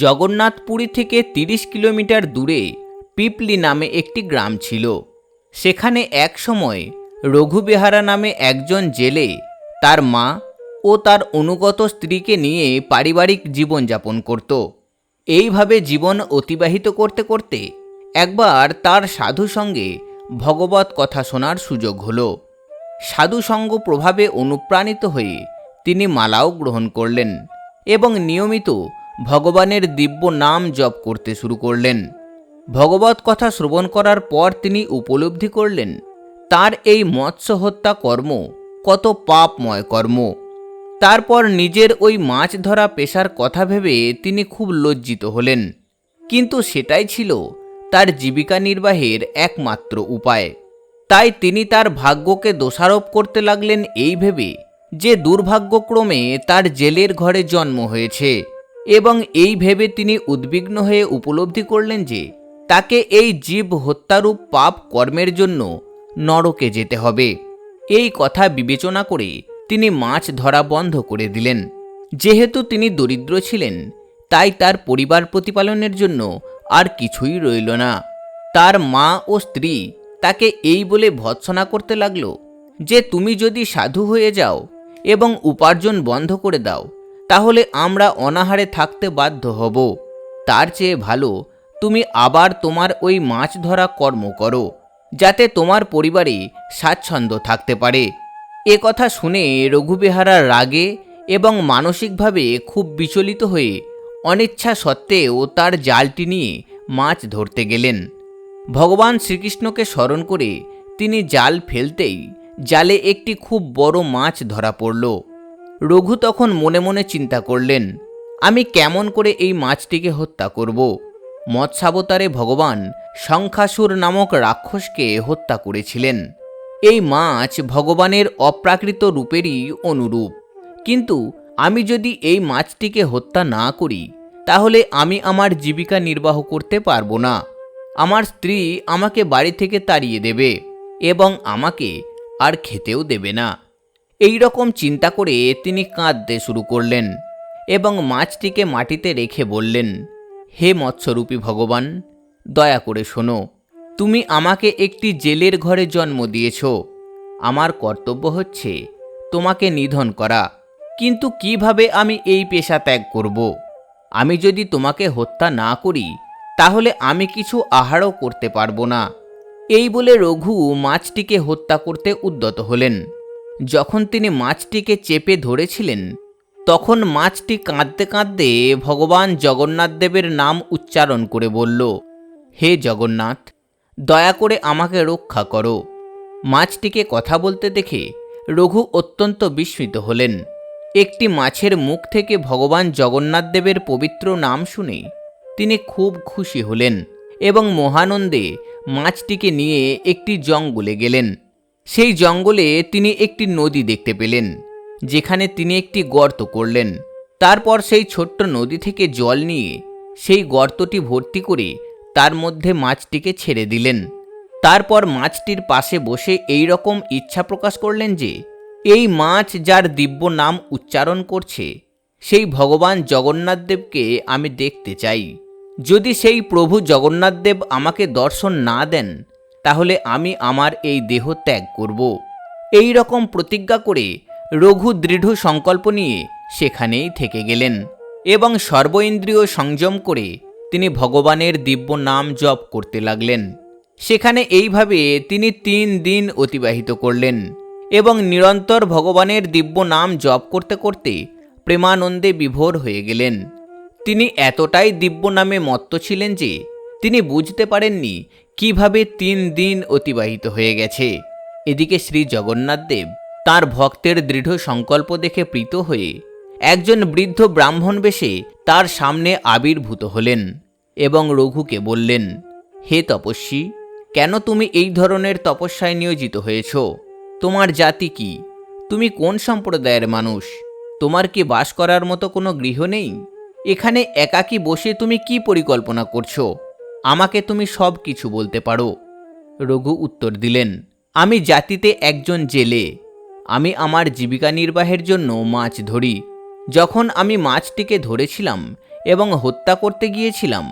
জগন্নাথপুরী থেকে তিরিশ কিলোমিটার দূরে পিপলি নামে একটি গ্রাম ছিল। সেখানে এক সময় রঘুবেহারা নামে একজন জেলে তার মা ও তার অনুগত স্ত্রীকে নিয়ে পারিবারিক জীবনযাপন করত। এইভাবে জীবন অতিবাহিত করতে করতে একবার তার সাধু সঙ্গে ভগবত কথা শোনার সুযোগ হল। সাধু সঙ্গ প্রভাবে অনুপ্রাণিত হয়ে তিনি মালাও গ্রহণ করলেন এবং নিয়মিত ভগবানের দিব্য নাম জপ করতে শুরু করলেন। ভগবত কথা শ্রবণ করার পর তিনি উপলব্ধি করলেন, তার এই মৎস্য হত্যা কর্ম কত পাপময় কর্ম। তারপর নিজের ওই মাছ ধরা পেশার কথা ভেবে তিনি খুব লজ্জিত হলেন। কিন্তু সেটাই ছিল তার জীবিকা নির্বাহের একমাত্র উপায়। তাই তিনি তার ভাগ্যকে দোষারোপ করতে লাগলেন এই ভেবে যে দুর্ভাগ্যক্রমে তার জেলের ঘরে জন্ম হয়েছে। এবং এই ভেবে তিনি উদ্বিগ্ন হয়ে উপলব্ধি করলেন যে, তাকে এই জীব হত্যারূপ পাপ কর্মের জন্য নরকে যেতে হবে। এই কথা বিবেচনা করে তিনি মাছ ধরা বন্ধ করে দিলেন। যেহেতু তিনি দরিদ্র ছিলেন, তাই তার পরিবার প্রতিপালনের জন্য আর কিছুই রইল না। তার মা ও স্ত্রী তাকে এই বলে ভৎসনা করতে লাগল যে, তুমি যদি সাধু হয়ে যাও এবং উপার্জন বন্ধ করে দাও তাহলে আমরা অনাহারে থাকতে বাধ্য হব। তার চেয়ে ভালো, তুমি আবার তোমার ওই মাছ ধরা কর্ম করো, যাতে তোমার পরিবারে স্বাচ্ছন্দ্য থাকতে পারে। এ কথা শুনে রঘুবেহারা রাগে এবং মানসিকভাবে খুব বিচলিত হয়ে অনিচ্ছা সত্ত্বেও তার জালটি নিয়ে মাছ ধরতে গেলেন। ভগবান শ্রীকৃষ্ণকে স্মরণ করে তিনি জাল ফেলতেই জালে একটি খুব বড় মাছ ধরা পড়ল। রঘু তখন মনে মনে চিন্তা করলেন, আমি কেমন করে এই মাছটিকে হত্যা করব? মৎস্যাবতারে ভগবান শঙ্খাসুর নামক রাক্ষসকে হত্যা করেছিলেন। এই মাছ ভগবানের অপ্রাকৃত রূপেরই অনুরূপ। কিন্তু আমি যদি এই মাছটিকে হত্যা না করি, তাহলে আমি আমার জীবিকা নির্বাহ করতে পারব না। আমার স্ত্রী আমাকে বাড়ি থেকে তাড়িয়ে দেবে এবং আমাকে আর খেতেও দেবে না। এই রকম চিন্তা করে তিনি কাঁদতে শুরু করলেন এবং মাছটিকে মাটিতে রেখে বললেন, হে মৎস্যরূপী ভগবান, দয়া করে শোনো, তুমি আমাকে একটি জেলের ঘরে জন্ম দিয়েছ। আমার কর্তব্য হচ্ছে তোমাকে নিধন করা। কিন্তু কীভাবে আমি এই পেশা ত্যাগ করব? আমি যদি তোমাকে হত্যা না করি, তাহলে আমি কিছু আহারও করতে পারব না। এই বলে রঘু মাছটিকে হত্যা করতে উদ্যত হলেন। যখন তিনি মাছটিকে চেপে ধরেছিলেন, তখন মাছটি কাঁদতে কাঁদতে ভগবান জগন্নাথ দেবের নাম উচ্চারণ করে বলল, হে জগন্নাথ, দয়া করে আমাকে রক্ষা করো। মাছটিকে কথা বলতে দেখে রঘু অত্যন্ত বিস্মিত হলেন। একটি মাছের মুখ থেকে ভগবান জগন্নাথ দেবের পবিত্র নাম শুনে তিনি খুব খুশি হলেন এবং মহানন্দে মাছটিকে নিয়ে একটি জঙ্গলে গেলেন। সেই জঙ্গলে তিনি একটি নদী দেখতে পেলেন, যেখানে তিনি একটি গর্ত করলেন। তারপর সেই ছোট্ট নদী থেকে জল নিয়ে সেই গর্তটি ভর্তি করে তার মধ্যে মাছটিকে ছেড়ে দিলেন। তারপর মাছটির পাশে বসে এই রকম ইচ্ছা প্রকাশ করলেন যে, এই মাছ যার দিব্য নাম উচ্চারণ করছে, সেই ভগবান জগন্নাথদেবকে আমি দেখতে চাই। যদি সেই প্রভু জগন্নাথদেব আমাকে দর্শন না দেন তাহলে আমি আমার এই দেহ ত্যাগ করব। এই রকম প্রতিজ্ঞা করে রঘু দৃঢ় সংকল্প নিয়ে সেখানেই থেকে গেলেন এবং সর্বইন্দ্রিয় সংযম করে তিনি ভগবানের দিব্য নাম জপ করতে লাগলেন। সেখানে এইভাবে তিনি তিন দিন অতিবাহিত করলেন এবং নিরন্তর ভগবানের দিব্য নাম জপ করতে করতে প্রেমানন্দে বিভোর হয়ে গেলেন। তিনি এতটাই দিব্য নামে মত্ত ছিলেন যে তিনি বুঝতে পারেননি কীভাবে তিন দিন অতিবাহিত হয়ে গেছে? এদিকে শ্রী জগন্নাথ দেব তাঁর ভক্তের দৃঢ় সংকল্প দেখে প্রীত হয়ে একজন বৃদ্ধ ব্রাহ্মণ বেশে তার সামনে আবির্ভূত হলেন এবং রঘুকে বললেন, হে তপস্বী, কেন তুমি এই ধরনের তপস্যায় নিয়োজিত হয়েছ? তোমার জাতি কি? তুমি কোন সম্প্রদায়ের মানুষ? তোমার কি বাস করার মতো কোনো গৃহ নেই? এখানে একাকী বসে তুমি কি পরিকল্পনা করছ? আমাকে তুমি সব কিছু বলতে পারো। রঘু উত্তর দিলেন, আমি জাতিতে একজন জেলে। আমি আমার জীবিকা নির্বাহের জন্য মাছ ধরি। যখন আমি মাছটিকে ধরেছিলাম এবং হত্যা করতে গিয়েছিলাম,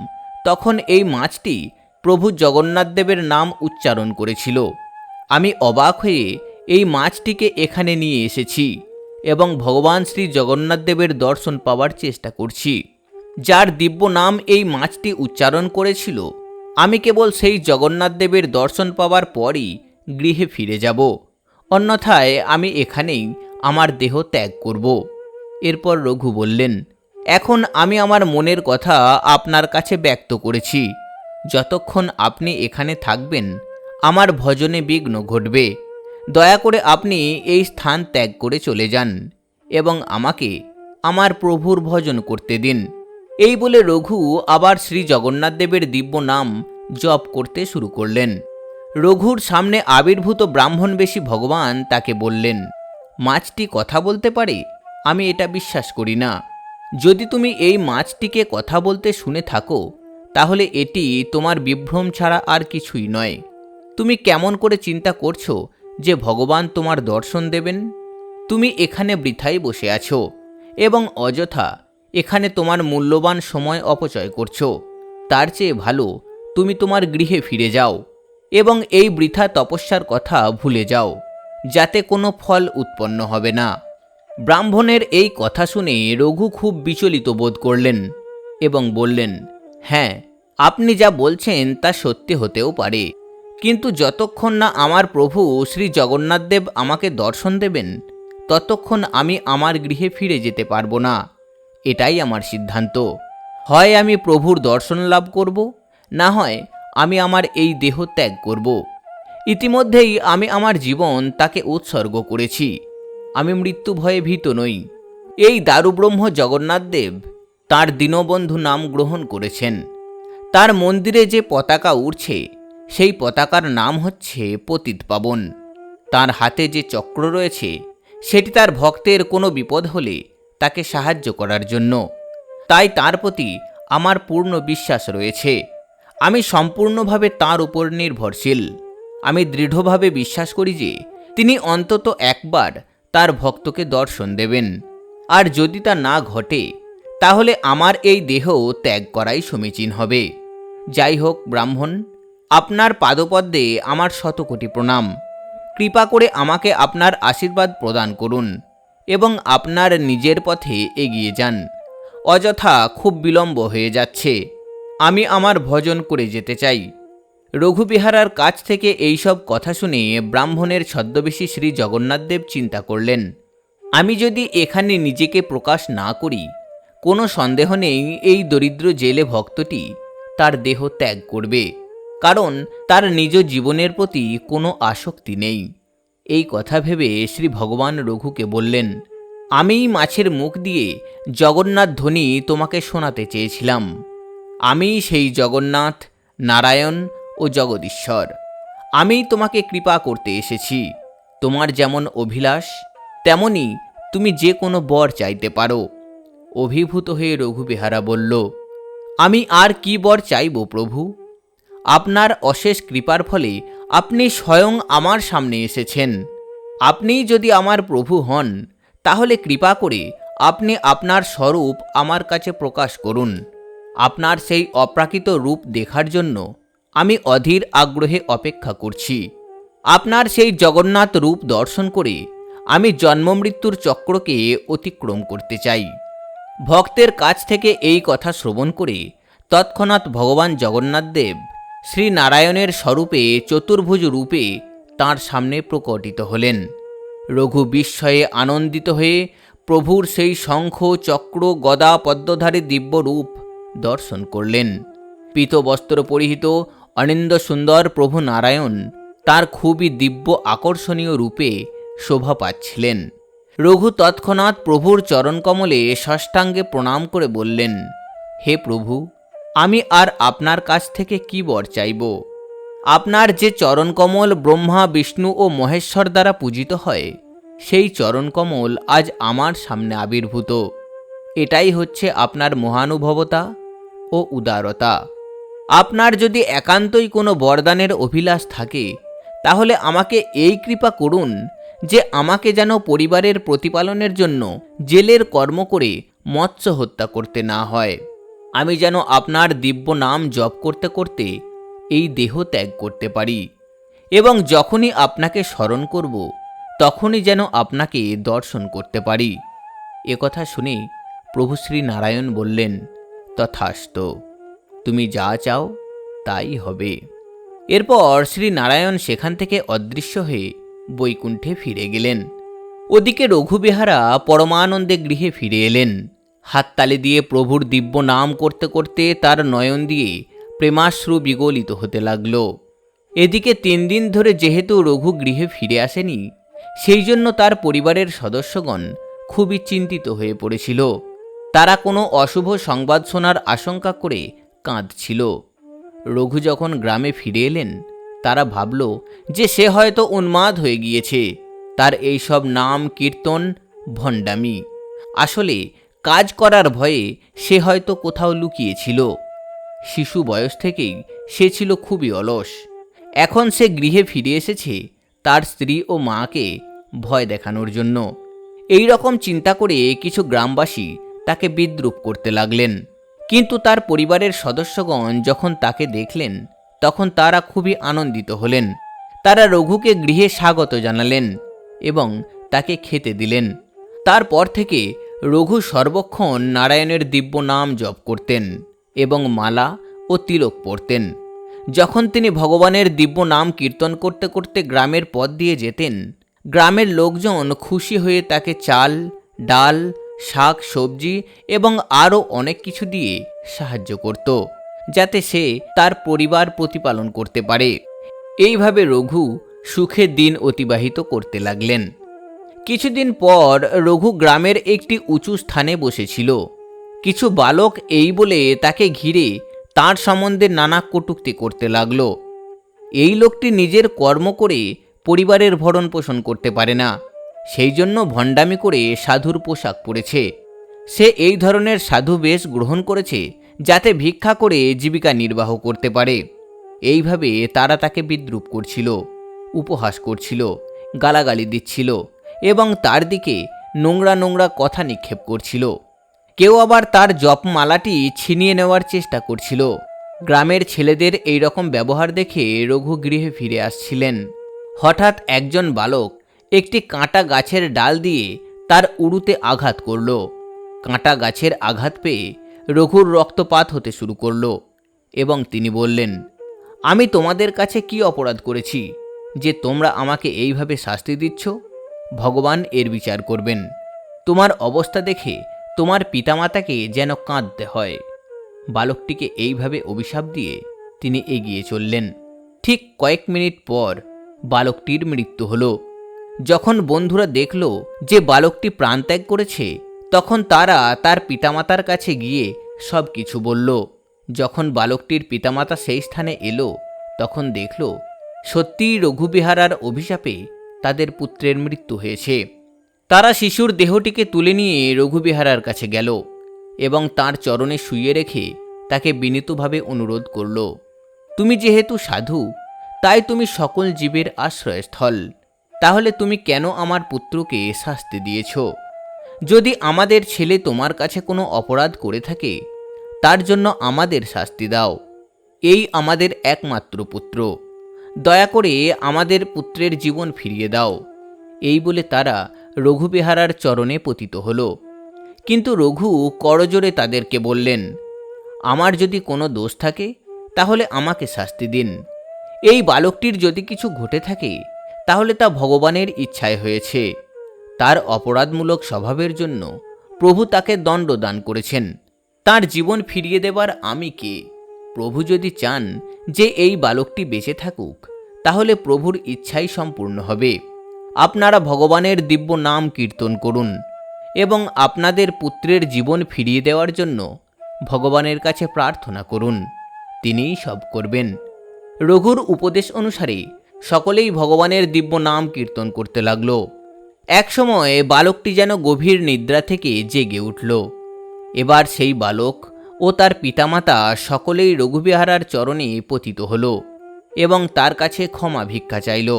তখন এই মাছটি প্রভু জগন্নাথদেবের নাম উচ্চারণ করেছিল। আমি অবাক হয়ে এই মাছটিকে এখানে নিয়ে এসেছি এবং ভগবান শ্রী জগন্নাথদেবের দর্শন পাওয়ার চেষ্টা করছি। যার দিব্য নাম এই মাছটি উচ্চারণ করেছিল, আমি কেবল সেই জগন্নাথ দেবের দর্শন পাওয়ার পরই গৃহে ফিরে যাব। অন্যথায় আমি এখানেই আমার দেহ ত্যাগ করব। এরপর রঘু বললেন, এখন আমি আমার মনের কথা আপনার কাছে ব্যক্ত করেছি। যতক্ষণ আপনি এখানে থাকবেন, আমার ভজনে বিঘ্ন ঘটবে। দয়া করে আপনি এই স্থান ত্যাগ করে চলে যান এবং আমাকে আমার প্রভুর ভজন করতে দিন। এই বলে রঘু আবার শ্রী জগন্নাথ দেবের দিব্য নাম জপ করতে শুরু করলেন। রঘুর সামনে আবির্ভূত ব্রাহ্মণবেশী ভগবান তাকে বললেন, মাছটি কথা বলতে পারে? আমি এটা বিশ্বাস করি না। যদি তুমি এই মাছটিকে কথা বলতে শুনে থাকো, তাহলে এটি তোমার বিভ্রম ছাড়া আর কিছুই নয়। তুমি কেমন করে চিন্তা করছ যে ভগবান তোমার দর্শন দেবেন? তুমি এখানে বৃথাই বসে আছো এবং অযথা এখানে তোমার মূল্যবান সময় অপচয় করছ। তার চেয়ে ভালো, তুমি তোমার গৃহে ফিরে যাও এবং এই বৃথা তপস্যার কথা ভুলে যাও, যাতে কোনো ফল উৎপন্ন হবে না। ব্রাহ্মণের এই কথা শুনে রঘু খুব বিচলিত বোধ করলেন এবং বললেন হ্যাঁ আপনি যা বলছেন তা সত্যি হতেও পারে। কিন্তু যতক্ষণ না আমার প্রভু শ্রী জগন্নাথদেব আমাকে দর্শন দেবেন, ততক্ষণ আমি আমার গৃহে ফিরে যেতে পারব না। এটাই আমার সিদ্ধান্ত। হয় আমি প্রভুর দর্শন লাভ করব, না হয় আমি আমার এই দেহ ত্যাগ করব। ইতিমধ্যেই আমি আমার জীবন তাকে উৎসর্গ করেছি। আমি মৃত্যু ভয়ে ভীত নই। এই দারুব্রহ্ম জগন্নাথ দেব তাঁর দীনবন্ধু নাম গ্রহণ করেছেন। তার মন্দিরে যে পতাকা উড়ছে, সেই পতাকার নাম হচ্ছে পতিত পাবন। তার হাতে যে চক্র রয়েছে, সেটি তার ভক্তের কোনো বিপদ হলে তাকে সাহায্য করার জন্য। তাই তার প্রতি আমার পূর্ণ বিশ্বাস রয়েছে। আমি সম্পূর্ণভাবে তার উপর নির্ভরশীল। আমি দৃঢ়ভাবে বিশ্বাস করি যে তিনি অন্তত একবার তার ভক্তকে দর্শন দেবেন। আর যদি তা না ঘটে, তাহলে আমার এই দেহ ত্যাগ করাই সমীচীন হবে। যাই হোক, ব্রাহ্মণ, আপনার পাদপদ্মে আমার শতকোটি প্রণাম। কৃপা করে আমাকে আপনার আশীর্বাদ প্রদান করুন। এবং আপনার নিজের পথে এগিয়ে যান। অযথা খুব বিলম্ব হয়ে যাচ্ছে। আমি আমার ভজন করে যেতে চাই। রঘুবিহারার কাছ থেকে এইসব কথা শুনে ব্রাহ্মণের ছদ্মবেশী শ্রী জগন্নাথদেব চিন্তা করলেন, আমি যদি এখানে নিজেকে প্রকাশ না করি, কোনো সন্দেহ নেই এই দরিদ্র জেলে ভক্তটি তার দেহ ত্যাগ করবে, কারণ তার নিজ জীবনের প্রতি কোনো আসক্তি নেই। এই কথা ভেবে শ্রী ভগবান রঘুকে বললেন, আমিই মাছের মুখ দিয়ে জগন্নাথ ধ্বনি তোমাকে শোনাতে চেয়েছিলাম। আমিই সেই জগন্নাথ, নারায়ণ ও জগদীশ্বর। আমিই তোমাকে কৃপা করতে এসেছি। তোমার যেমন অভিলাষ, তেমনি তুমি যে কোনো বর চাইতে পারো। অভিভূত হয়ে রঘুবিহারা বলল, আমি আর কি বর চাইব প্রভু? আপনার অশেষ কৃপার ফলে আপনি স্বয়ং আমার সামনে এসেছেন। আপনিই যদি আমার প্রভু হন, তাহলে কৃপা করে আপনি আপনার স্বরূপ আমার কাছে প্রকাশ করুন। আপনার সেই অপ্রাকৃত রূপ দেখার জন্য আমি অধীর আগ্রহে অপেক্ষা করছি। আপনার সেই জগন্নাথ রূপ দর্শন করে আমি জন্মমৃত্যুর চক্রকে অতিক্রম করতে চাই। ভক্তের কাছ থেকে এই কথা শ্রবণ করে তৎক্ষণাৎ ভগবান জগন্নাথ দেব শ্রী নারায়ণের স্বরূপে চতুর্ভুজ রূপে তাঁর সামনে প্রকটিত হলেন। রঘু বিস্ময়ে আনন্দিত হয়ে প্রভুর সেই শঙ্খ, চক্র, গদা, পদ্মধারী দিব্য রূপ দর্শন করলেন। পীত বস্ত্র পরিহিত অনিন্দ সুন্দর প্রভু নারায়ণ তার খুবই দিব্য আকর্ষণীয় রূপে শোভা পাচ্ছিলেন। রঘু তৎক্ষণাৎ প্রভুর চরণকমলে ষষ্ঠাঙ্গে প্রণাম করে বললেন, হে প্রভু আমি আর আপনার কাছ থেকে কি বর চাইব? আপনার যে চরণকমল ব্রহ্মা, বিষ্ণু ও মহেশ্বর দ্বারা পূজিত হয়, সেই চরণকমল আজ আমার সামনে আবির্ভূত। এটাই হচ্ছে আপনার মহানুভবতা ও উদারতা। আপনার যদি একান্তই কোনো বরদানের অভিলাষ থাকে, তাহলে আমাকে এই কৃপা করুন যে আমাকে যেন পরিবারের প্রতিপালনের জন্য জেলের কর্ম করে মৎস্য হত্যা করতে না হয়। আমি যেন আপনার দিব্য নাম জপ করতে করতে এই দেহ ত্যাগ করতে পারি। এবং যখনই আপনাকে স্মরণ করব, তখনই যেন আপনাকে দর্শন করতে পারি। একথা শুনে প্রভু শ্রী নারায়ণ বললেন, তথাস্ত, তুমি যা চাও তাই হবে। এরপর শ্রী নারায়ণ সেখান থেকে অদৃশ্য হয়ে বৈকুণ্ঠে ফিরে গেলেন। ওদিকে রঘুবিহারা পরমানন্দে গৃহে ফিরে এলেন। হাততালি দিয়ে প্রভুর দিব্য নাম করতে করতে তার নয়ন দিয়ে প্রেমাশ্রু বিগলিত হতে লাগল। এদিকে তিন দিন ধরে যেহেতু রঘু গৃহে ফিরে আসেনি, সেই জন্য তার পরিবারের সদস্যগণ খুবই চিন্তিত হয়ে পড়েছিল। তারা কোনো অশুভ সংবাদ শোনার আশঙ্কা করে কাঁদছিল। রঘু যখন গ্রামে ফিরে এলেন, তারা ভাবল যে সে হয়তো উন্মাদ হয়ে গিয়েছে। তার এই সব নাম, কীর্তন, ভণ্ডামি, আসলে কাজ করার ভয়ে সে হয়তো কোথাও লুকিয়েছিল। শিশু বয়স থেকেই সে ছিল খুবই অলস। এখন সে গৃহে ফিরে এসেছে তার স্ত্রী ও মাকে ভয় দেখানোর জন্য। এই রকম চিন্তা করে কিছু গ্রামবাসী তাকে বিদ্রুপ করতে লাগলেন। কিন্তু তার পরিবারের সদস্যগণ যখন তাকে দেখলেন, তখন তারা খুবই আনন্দিত হলেন। তারা রঘুকে গৃহে স্বাগত জানালেন এবং তাকে খেতে দিলেন। তারপর থেকে রঘু সর্বক্ষণ নারায়ণের দিব্য নাম জপ করতেন এবং মালা ও তিলক পরতেন। যখন তিনি ভগবানের দিব্য নাম কীর্তন করতে করতে গ্রামের পথ দিয়ে যেতেন, গ্রামের লোকজন খুশি হয়ে তাকে চাল, ডাল, শাক, সবজি এবং আরও অনেক কিছু দিয়ে সাহায্য করত, যাতে সে তার পরিবার প্রতিপালন করতে পারে। এইভাবে রঘু সুখে দিন অতিবাহিত করতে লাগলেন। কিছুদিন পর রঘু গ্রামের একটি উঁচু স্থানে বসেছিল। কিছু বালক এই বলে তাকে ঘিরে তার সম্বন্ধে নানা কটূক্তি করতে লাগল। এই লোকটি নিজের কর্ম করে পরিবারের ভরণ পোষণ করতে পারে না। সেই জন্য ভণ্ডামি করে সাধুর পোশাক পরেছে। সে এই ধরনের সাধু বেশ গ্রহণ করেছে যাতে ভিক্ষা করে জীবিকা নির্বাহ করতে পারে। এইভাবে তারা তাকে বিদ্রুপ করছিল, উপহাস করছিল, গালাগালি দিচ্ছিল। এবং তার দিকে নোংরা নোংরা কথা নিক্ষেপ করছিল। কেউ আবার তার জপমালাটি ছিনিয়ে নেওয়ার চেষ্টা করছিল। গ্রামের ছেলেদের এই রকম ব্যবহার দেখে রঘু গৃহে ফিরে আসছিলেন। হঠাৎ একজন বালক একটি কাঁটা গাছের ডাল দিয়ে তার উড়ুতে আঘাত করল। কাঁটা গাছের আঘাত পেয়ে রঘুর রক্তপাত হতে শুরু করল এবং তিনি বললেন, আমি তোমাদের কাছে কি অপরাধ করেছি যে তোমরা আমাকে এইভাবে শাস্তি দিচ্ছ? ভগবান এর বিচার করবেন। তোমার অবস্থা দেখে তোমার পিতামাতাকে যেন কাঁদতে হয়। বালকটিকে এইভাবে অভিশাপ দিয়ে তিনি এগিয়ে চললেন। ঠিক কয়েক মিনিট পর বালকটির মৃত্যু হলো। যখন বন্ধুরা দেখল যে বালকটি প্রাণত্যাগ করেছে, তখন তারা তার পিতামাতার কাছে গিয়ে সব কিছু বলল। যখন বালকটির পিতামাতা সেই স্থানে এলো, তখন দেখল, সত্যিই রঘুবিহারার অভিশাপে তাদের পুত্রের মৃত্যু হয়েছে। তারা শিশুর দেহটিকে তুলে নিয়ে রঘুবিহারার কাছে গেল এবং তার চরণে শুইয়ে রেখে তাকে বিনীতভাবে অনুরোধ করল, তুমি যেহেতু সাধু, তাই তুমি সকল জীবের আশ্রয়স্থল। তাহলে তুমি কেন আমার পুত্রকে শাস্তি দিয়েছ? যদি আমাদের ছেলে তোমার কাছে কোনো অপরাধ করে থাকে, তার জন্য আমাদের শাস্তি দাও। এই আমাদের একমাত্র পুত্র। দয়া করে আমাদের পুত্রের জীবন ফিরিয়ে দাও। এই বলে তারা রঘুবিহারার চরণে পতিত হল। কিন্তু রঘু করজোরে তাদেরকে বললেন, আমার যদি কোনো দোষ থাকে, তাহলে আমাকে শাস্তি দিন। এই বালকটির যদি কিছু ঘটে থাকে, তাহলে তা ভগবানের ইচ্ছায় হয়েছে। তার অপরাধমূলক স্বভাবের জন্য প্রভু তাকে দণ্ড দান করেছেন। তার জীবন ফিরিয়ে দেবার আমি কে? প্রভু যদি চান যে এই বালকটি বেঁচে থাকুক, তাহলে প্রভুর ইচ্ছাই সম্পূর্ণ হবে। আপনারা ভগবানের দিব্য নাম কীর্তন করুন এবং আপনাদের পুত্রের জীবন ফিরিয়ে দেওয়ার জন্য ভগবানের কাছে প্রার্থনা করুন। তিনিই সব করবেন। রঘুর উপদেশ অনুসারে সকলেই ভগবানের দিব্য নাম কীর্তন করতে লাগল। একসময় বালকটি যেন গভীর নিদ্রা থেকে জেগে উঠল। এবার সেই বালক ও তার পিতামাতা সকলেই রঘুবিহারার চরণে পতিত হল এবং তার কাছে ক্ষমা ভিক্ষা চাইল।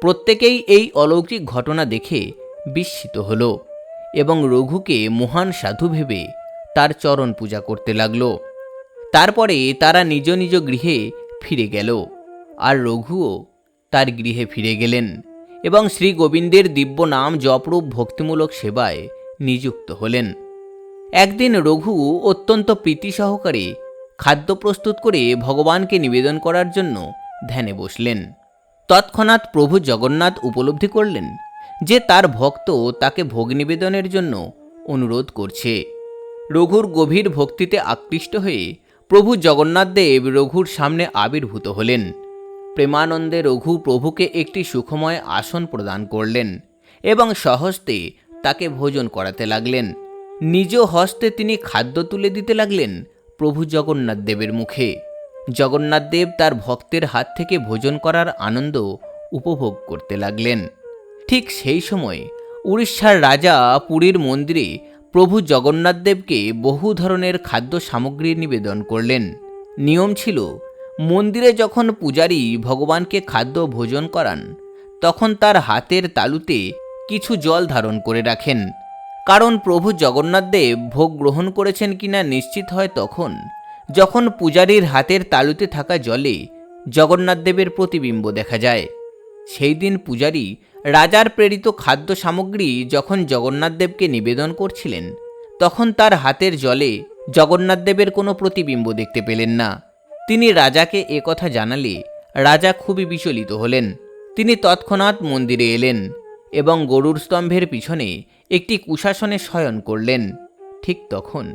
প্রত্যেকেই এই অলৌকিক ঘটনা দেখে বিস্মিত হল এবং রঘুকে মহান সাধু ভেবে তার চরণ পূজা করতে লাগল। তারপরে তারা নিজ নিজ গৃহে ফিরে গেল আর রঘুও তার গৃহে ফিরে গেলেন এবং শ্রী গোবিন্দের দিব্য নাম জপরূপ ভক্তিমূলক সেবায় নিযুক্ত হলেন। একদিন রঘু অত্যন্ত প্রীতি সহকারে খাদ্য প্রস্তুত করে ভগবানকে নিবেদন করার জন্য ধ্যানে বসলেন। তৎক্ষণাৎ প্রভু জগন্নাথ উপলব্ধি করলেন যে তার ভক্ত তাকে ভোগ নিবেদনের জন্য অনুরোধ করছে। রঘুর গভীর ভক্তিতে আকৃষ্ট হয়ে প্রভু জগন্নাথ দেব রঘুর সামনে আবির্ভূত হলেন। প্রেমানন্দে রঘু প্রভুকে একটি সুখময় আসন প্রদান করলেন এবং সহস্তে তাকে ভোজন করাতে লাগলেন। নিজ হস্তে তিনি খাদ্য তুলে দিতে লাগলেন প্রভু জগন্নাথ দেবের মুখে। জগন্নাথ দেব তার ভক্তের হাত থেকে ভোজন করার আনন্দ উপভোগ করতে লাগলেন। ঠিক সেই সময় উড়িষ্যার রাজা পুরীর মন্দিরে প্রভু জগন্নাথ দেবকে বহু ধরনের খাদ্য সামগ্রী নিবেদন করলেন। নিয়ম ছিল, মন্দিরে যখন পূজারী ভগবানকে খাদ্য ভোজন করান, তখন তার হাতের তালুতে কিছু জল ধারণ করে রাখেন। কারণ প্রভু জগন্নাথ দেব ভোগ গ্রহণ করেছেন কিনা নিশ্চিত হয় তখন। যখন পূজারীর হাতের তালুতে থাকা জলে জগন্নাথ দেবের প্রতিবিম্ব দেখা যায়। সেই দিন পূজারী রাজার প্রেরিত খাদ্য সামগ্রী যখন জগন্নাথ দেবকে নিবেদন করছিলেন, তখন তার হাতের জলে জগন্নাথ দেবের কোনো প্রতিবিম্ব দেখতে পেলেন না। তিনি রাজাকে একথা জানালে রাজা খুবই বিচলিত হলেন। তিনি তৎক্ষণাৎ মন্দিরে এলেন এবং গরুর স্তম্ভের পিছনে একটি কুশাসনে শয়ন করলেন। ঠিক তখন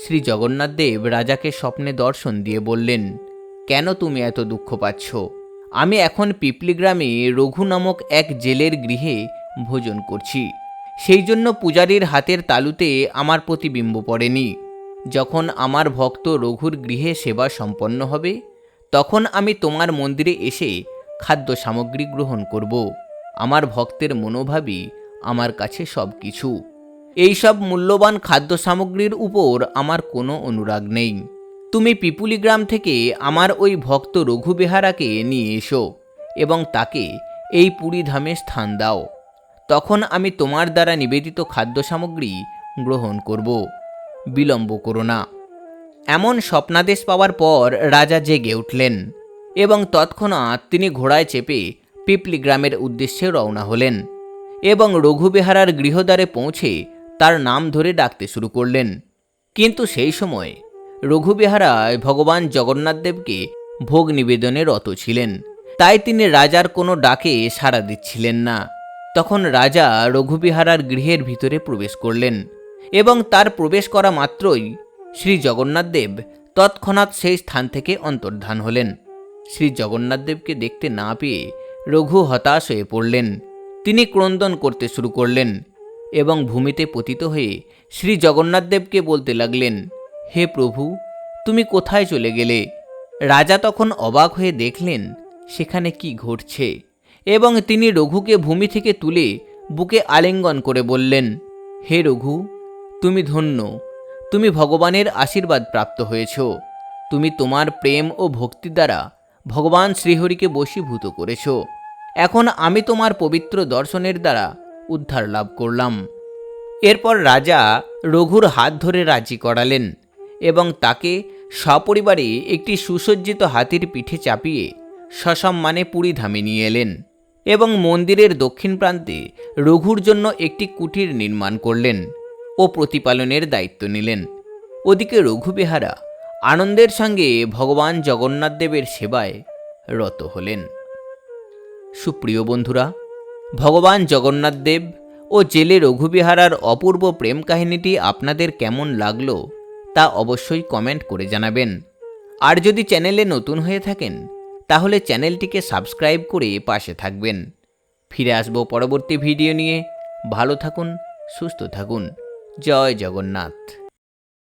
শ্রী জগন্নাথ দেব রাজাকে স্বপ্নে দর্শন দিয়ে বললেন, কেন তুমি এত দুঃখ পাচ্ছ? আমি এখন পিপলি গ্রামে রঘু নামক এক জেলের গৃহে ভোজন করছি। সেই জন্য পূজারীর হাতের তালুতে আমার প্রতিবিম্ব পড়েনি। যখন আমার ভক্ত রঘুর গৃহে সেবা সম্পন্ন হবে, তখন আমি তোমার মন্দিরে এসে খাদ্য সামগ্রী গ্রহণ করব। আমার ভক্তের মনোভাবই আমার কাছে সব কিছু। এইসব মূল্যবান খাদ্য সামগ্রীর উপর আমার কোনো অনুরাগ নেই। তুমি পিপুলি গ্রাম থেকে আমার ওই ভক্ত রঘু বেহারাকে নিয়ে এসো এবং তাকে এই পুরী ধামে স্থান দাও। তখন আমি তোমার দ্বারা নিবেদিত খাদ্য সামগ্রী গ্রহণ করব। বিলম্ব করো না। এমন স্বপ্নাদেশ পাওয়ার পর রাজা জেগে উঠলেন এবং তৎক্ষণাৎ তিনি ঘোড়ায় চেপে পিপলি গ্রামের উদ্দেশ্যে রওনা হলেন। এবং রঘুবেহারার গৃহদ্বারে পৌঁছে তার নাম ধরে ডাকতে শুরু করলেন। কিন্তু সেই সময় রঘুবেহারায় ভগবান জগন্নাথদেবকে ভোগ নিবেদনে রত ছিলেন। তাই তিনি রাজার কোনো ডাকে সাড়া দিচ্ছিলেন না। তখন রাজা রঘুবিহারার গৃহের ভিতরে প্রবেশ করলেন এবং তার প্রবেশ করা মাত্রই শ্রী জগন্নাথদেব তৎক্ষণাৎ সেই স্থান থেকে অন্তর্ধান হলেন। শ্রী জগন্নাথদেবকে দেখতে না পেয়ে রঘু হতাশ হয়ে পড়লেন। তিনি ক্রন্দন করতে শুরু করলেন এবং ভূমিতে পতিত হয়ে শ্রী জগন্নাথদেবকে বলতে লাগলেন, হে প্রভু, তুমি কোথায় চলে গেলে? রাজা তখন অবাক হয়ে দেখলেন, সেখানে কি ঘটছে? এবং তিনি রঘুকে ভূমি থেকে তুলে বুকে আলিঙ্গন করে বললেন, হে রঘু, তুমি ধন্য, তুমি ভগবানের আশীর্বাদ প্রাপ্ত হয়েছ। তুমি তোমার প্রেম ও ভক্তি দ্বারা ভগবান শ্রীহরিকে বশীভূত করেছ। এখন আমি তোমার পবিত্র দর্শনের দ্বারা উদ্ধার লাভ করলাম। এরপর রাজা রঘুর হাত ধরে রাজি করালেন এবং তাকে সপরিবারে একটি সুসজ্জিত হাতির পিঠে চাপিয়ে সসম্মানে পুরী ধামে নিয়ে এলেন এবং মন্দিরের দক্ষিণ প্রান্তে রঘুর জন্য একটি কুটির নির্মাণ করলেন ও প্রতিপালনের দায়িত্ব নিলেন। ওদিকে রঘুবেহারা আনন্দের সঙ্গে ভগবান জগন্নাথ দেবের সেবায় রত হলেন। সুপ্রিয় বন্ধুরা, ভগবান জগন্নাথ দেব ও জেলে রঘুবিহারার অপূর্ব প্রেম কাহিনীটি আপনাদের কেমন লাগল তা অবশ্যই কমেন্ট করে জানাবেন। আর যদি চ্যানেলে নতুন হয়ে থাকেন, তাহলে চ্যানেলটিকে সাবস্ক্রাইব করে পাশে থাকবেন। ফিরে আসব পরবর্তী ভিডিও নিয়ে। ভালো থাকুন, সুস্থ থাকুন। জয় জগন্নাথ।